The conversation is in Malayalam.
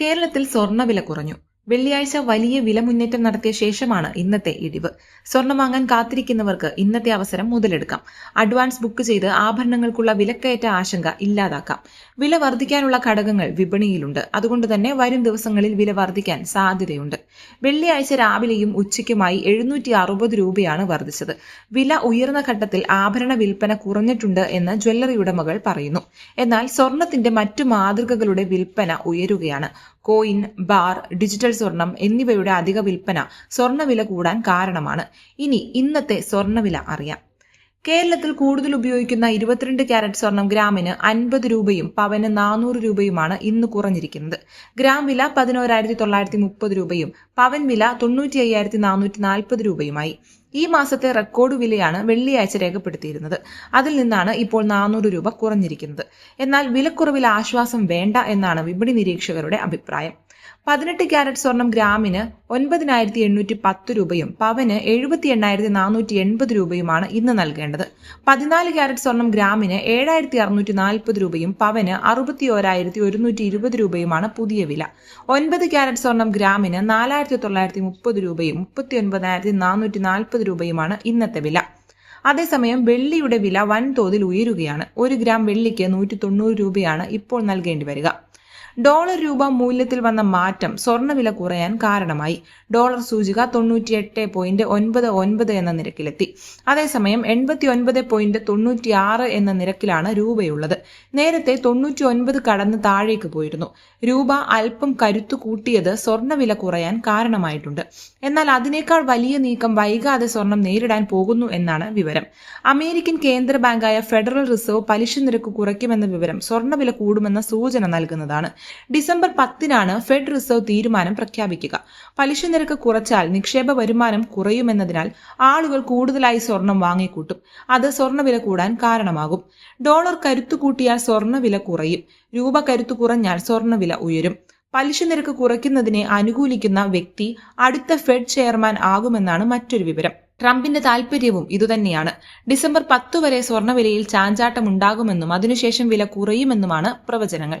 കേരളത്തിൽ സ്വർണവില കുറഞ്ഞു വെള്ളിയാഴ്ച വലിയ വില മുന്നേറ്റം നടത്തിയ ശേഷമാണ് ഇന്നത്തെ ഇടിവ്. സ്വർണം വാങ്ങാൻ കാത്തിരിക്കുന്നവർക്ക് ഇന്നത്തെ അവസരം മുതലെടുക്കാം. അഡ്വാൻസ് ബുക്ക് ചെയ്ത് ആഭരണങ്ങൾക്കുള്ള വിലക്കയറ്റ ആശങ്ക ഇല്ലാതാക്കാം. വില വർദ്ധിക്കാനുള്ള ഘടകങ്ങൾ വിപണിയിലുണ്ട്. അതുകൊണ്ട് തന്നെ വരും ദിവസങ്ങളിൽ വില വർദ്ധിക്കാൻ സാധ്യതയുണ്ട്. വെള്ളിയാഴ്ച രാവിലെയും ഉച്ചയ്ക്കുമായി എഴുന്നൂറ്റി അറുപത് രൂപയാണ് വർദ്ധിച്ചത്. വില ഉയർന്ന ഘട്ടത്തിൽ ആഭരണ വിൽപ്പന കുറഞ്ഞിട്ടുണ്ട് എന്ന് ജ്വല്ലറി ഉടമകൾ പറയുന്നു. എന്നാൽ സ്വർണത്തിന്റെ മറ്റു മാതൃകകളുടെ വിൽപ്പന ഉയരുകയാണ്. കോയിൻ ബാർ ഡിജിറ്റൽ സ്വർണം എന്നിവയുടെ അധിക വിൽപ്പന സ്വർണവില കൂടാൻ കാരണമാണ്. ഇനി ഇന്നത്തെ സ്വർണവില അറിയാം. കേരളത്തിൽ കൂടുതൽ ഉപയോഗിക്കുന്ന ഇരുപത്തിരണ്ട് ക്യാരറ്റ് സ്വർണം ഗ്രാമിന് അൻപത് രൂപയും പവന് നാനൂറ് രൂപയുമാണ് ഇന്ന് കുറഞ്ഞിരിക്കുന്നത്. ഗ്രാം വില പതിനോരായിരത്തി തൊള്ളായിരത്തി മുപ്പത് രൂപയും പവൻ വില തൊണ്ണൂറ്റി അയ്യായിരത്തി നാനൂറ്റി നാൽപ്പത് രൂപയുമായി. ഈ മാസത്തെ റെക്കോർഡ് വിലയാണ് വെള്ളിയാഴ്ച രേഖപ്പെടുത്തിയിരുന്നത്. അതിൽ നിന്നാണ് ഇപ്പോൾ നാനൂറ് രൂപ കുറഞ്ഞിരിക്കുന്നത്. എന്നാൽ വിലക്കുറവിൽ ആശ്വാസം വേണ്ട എന്നാണ് വിപണി നിരീക്ഷകരുടെ അഭിപ്രായം. പതിനെട്ട് ക്യാരറ്റ് സ്വർണം ഗ്രാമിന് ഒൻപതിനായിരത്തി എണ്ണൂറ്റി പത്ത് രൂപയും പവന് എഴുപത്തി എണ്ണായിരത്തി നാനൂറ്റി എൺപത് രൂപയുമാണ് ഇന്ന് നൽകേണ്ടത്. പതിനാല് ക്യാരറ്റ് സ്വർണം ഗ്രാമിന് ഏഴായിരത്തി അറുന്നൂറ്റി നാൽപ്പത് രൂപയും പവന് അറുപത്തി ഓരായിരത്തി ഒരുന്നൂറ്റി ഇരുപത് രൂപയുമാണ് പുതിയ വില. ഒൻപത് ക്യാരറ്റ് സ്വർണം ഗ്രാമിന് നാലായിരത്തി തൊള്ളായിരത്തി മുപ്പത് രൂപയും മുപ്പത്തി ഒൻപതിനായിരത്തി നാനൂറ്റി നാൽപ്പത് രൂപയുമാണ് ഇന്നത്തെ വില. അതേസമയം വെള്ളിയുടെ വില വൻതോതിൽ ഉയരുകയാണ്. ഒരു ഗ്രാം വെള്ളിക്ക് നൂറ്റി തൊണ്ണൂറ് രൂപയാണ് ഇപ്പോൾ നൽകേണ്ടി വരിക. ഡോളർ രൂപ മൂല്യത്തിൽ വന്ന മാറ്റം സ്വർണവില കുറയാൻ കാരണമായി. ഡോളർ സൂചിക തൊണ്ണൂറ്റിയെട്ട് പോയിന്റ് ഒൻപത് ഒൻപത് എന്ന നിരക്കിലെത്തി. അതേസമയം എൺപത്തി ഒൻപത് പോയിന്റ് തൊണ്ണൂറ്റിയാറ് എന്ന നിരക്കിലാണ് രൂപയുള്ളത്. നേരത്തെ തൊണ്ണൂറ്റി ഒൻപത് കടന്ന് താഴേക്ക് പോയിരുന്നു. രൂപ അല്പം കരുത്തു കൂട്ടിയത് സ്വർണവില കുറയാൻ കാരണമായിട്ടുണ്ട്. എന്നാൽ അതിനേക്കാൾ വലിയ നീക്കം വൈകാതെ സ്വർണം നേരിടാൻ പോകുന്നു എന്നാണ് വിവരം. അമേരിക്കൻ കേന്ദ്ര ബാങ്കായ ഫെഡറൽ റിസർവ് പലിശ നിരക്ക് കുറയ്ക്കുമെന്ന വിവരം സ്വർണവില കൂടുമെന്ന സൂചന നൽകുന്നതാണ്. ഡിസംബർ പത്തിനാണ് ഫെഡ് റിസർവ് തീരുമാനം പ്രഖ്യാപിക്കുക. പലിശ നിരക്ക് കുറച്ചാൽ നിക്ഷേപ വരുമാനം കുറയുമെന്നതിനാൽ ആളുകൾ കൂടുതലായി സ്വർണം വാങ്ങിക്കൂട്ടും. അത് സ്വർണവില കൂടാൻ കാരണമാകും. ഡോളർ കരുത്തു കൂട്ടിയാൽ സ്വർണവില കുറയും. രൂപ കരുത്തു കുറഞ്ഞാൽ സ്വർണവില ഉയരും. പലിശ നിരക്ക് കുറയ്ക്കുന്നതിനെ അനുകൂലിക്കുന്ന വ്യക്തി അടുത്ത ഫെഡ് ചെയർമാൻ ആകുമെന്നാണ് മറ്റൊരു വിവരം. ട്രംപിന്റെ താൽപര്യവും ഇതുതന്നെയാണ്. ഡിസംബർ പത്ത് വരെ സ്വർണവിലയിൽ ചാഞ്ചാട്ടമുണ്ടാകുമെന്നും അതിനുശേഷം വില കുറയുമെന്നുമാണ് പ്രവചനങ്ങൾ.